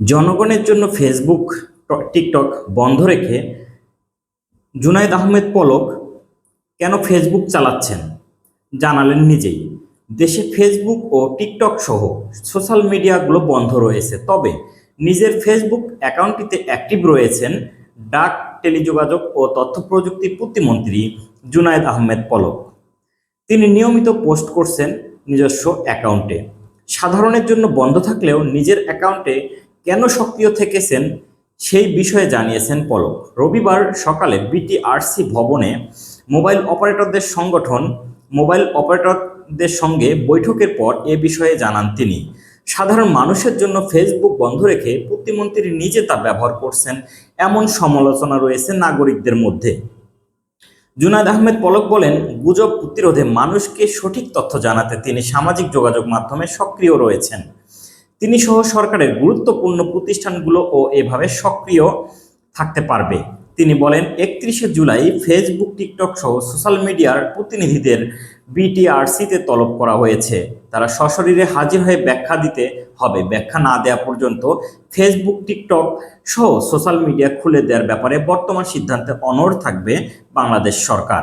জনগণের জন্য Facebook TikTok বন্ধ রেখে জুনাইদ আহমেদ পলক কেন ফেসবুক চালাচ্ছেন জানালেন নিজেই। দেশে ফেসবুক ও টিকটক সহ সোশ্যাল মিডিয়াগুলো বন্ধ রয়েছে, তবে নিজের ফেসবুক অ্যাকাউন্টটিতে অ্যাক্টিভ রয়েছেন ডাক, টেলিযোগাযোগ ও তথ্য প্রযুক্তি প্রতিমন্ত্রী জুনায়েদ আহমেদ পলক। তিনি নিয়মিত পোস্ট করছেন নিজস্ব অ্যাকাউন্টে সাধারণের জন্য বন্ধ থাকলেও নিজের অ্যাকাউন্টে কেন সক্রিয় থেকেছেন সেই বিষয়ে জানিয়েছেন পলক। রবিবার সকালে বিটিআরসি ভবনে মোবাইল অপারেটরদের সংগঠন, মোবাইল অপারেটরদের সঙ্গে বৈঠকের পর এ বিষয়ে জানান তিনি। সাধারণ মানুষের জন্য ফেসবুক বন্ধ রেখে প্রতিমন্ত্রী নিজে তা ব্যবহার করছেন এমন সমালোচনা রয়েছে নাগরিকদের মধ্যে। জুনাদ আহমেদ পলক বলেন, গুজব প্রতিরোধে মানুষকে সঠিক তথ্য জানাতে তিনি সামাজিক যোগাযোগ মাধ্যমে সক্রিয় রয়েছেন। তিনি সহ সরকারের গুরুত্বপূর্ণ প্রতিষ্ঠানগুলো ও এভাবে সক্রিয় থাকতে পারবে। তিনি বলেন, একত্রিশে জুলাই ফেসবুক, টিকটক সহ সোশ্যাল মিডিয়ার প্রতিনিধিদের বিটিআরসিতে তলব করা হয়েছে। তারা সশরীরে হাজির হয়ে ব্যাখ্যা দিতে হবে। ব্যাখ্যা না দেওয়া পর্যন্ত ফেসবুক, টিকটক সহ সোশ্যাল মিডিয়া খুলে দেওয়ার ব্যাপারে বর্তমান সিদ্ধান্তে অনড় থাকবে বাংলাদেশ সরকার।